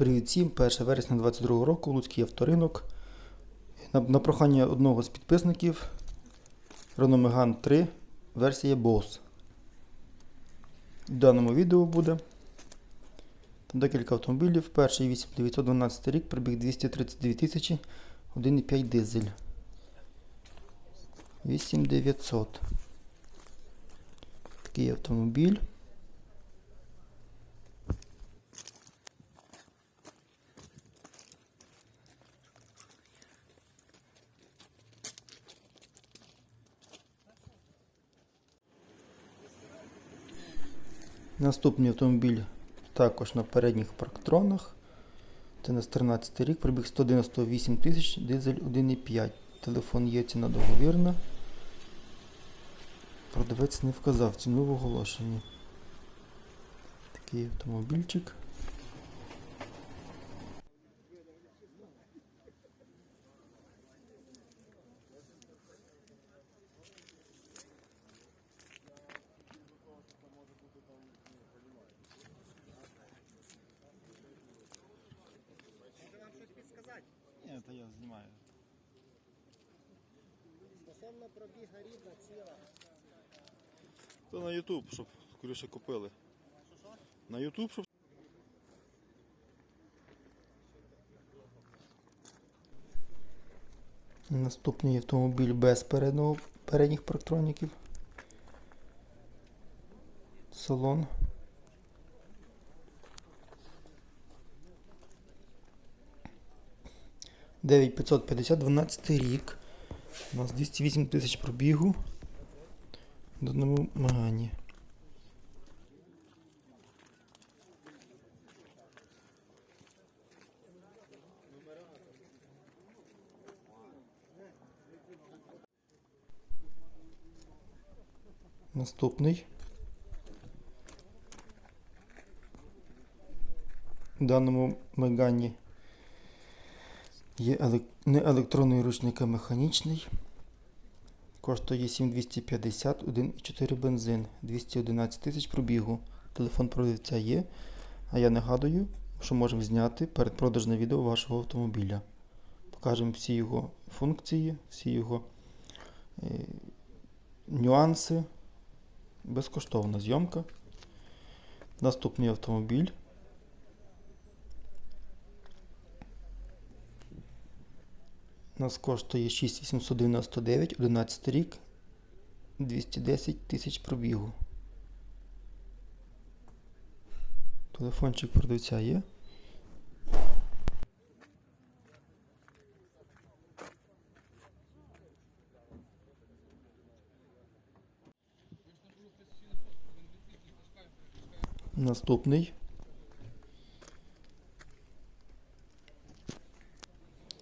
Привіт всім, 1 вересня 2022 року, Луцький авторинок. На, на прохання одного з підписників Renault Megane 3, версія Boss. В даному відео буде декілька автомобілів. Перший 8912 рік, пробіг 232 тисячі, 1,5 дизель. 8900. Такий автомобіль. Наступний автомобіль також на передніх парктронах. Це на 13 рік, пробіг 198 тисяч, дизель 1,5. Телефон є ціна договірна. Продавець не вказав ціну в оголошенні. Такий автомобільчик. Ні, то я знімаю. Стосовно пробіга рідна ціла. То на YouTube, щоб скоріше купили. На YouTube, щоб Наступний автомобіль без передніх парктроніків. Салон. Дев'ять 550, 12 рік. У нас 208 тисяч пробігу. В одному магані. Наступний. В даному Мегані є не електронний ручник, а механічний. Коштує 7250, 1,4 бензин, 211 тисяч пробігу. Телефон продавця є. А я нагадую, що можемо зняти передпродажне відео вашого автомобіля. Покажемо всі його функції, всі його е, нюанси. Безкоштовна зйомка. Наступний автомобіль. Нас коштує 6899, 11 рік, 210 тисяч пробігу. Телефончик продавця є. Наступний.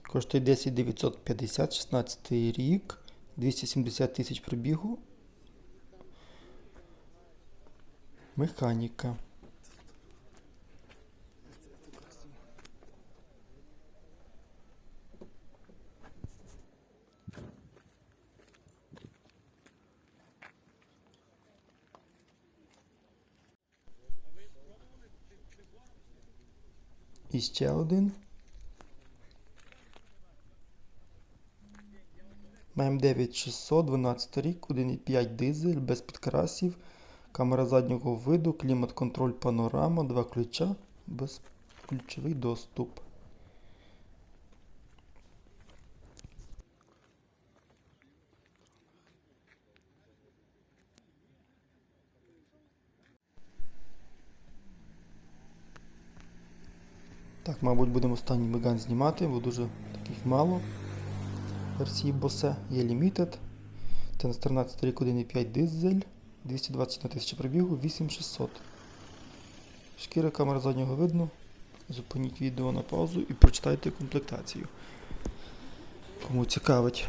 Коштує 10 950, 16 рік, 270 тисяч пробігу. Механіка. І ще один. Маємо 9600, 12 рік, 1,5 дизель, без підкрасів, камера заднього виду, клімат-контроль панорама, два ключа, безключовий доступ. Так, мабуть, будемо останній меган знімати, бо дуже таких мало. Версії Bose є Limited. Це на 13 рік 1,5 дизель, 220 на 1000 пробігу, 8600. Шкіра камера заднього видно. Зупиніть відео на паузу і прочитайте комплектацію. Кому цікавить.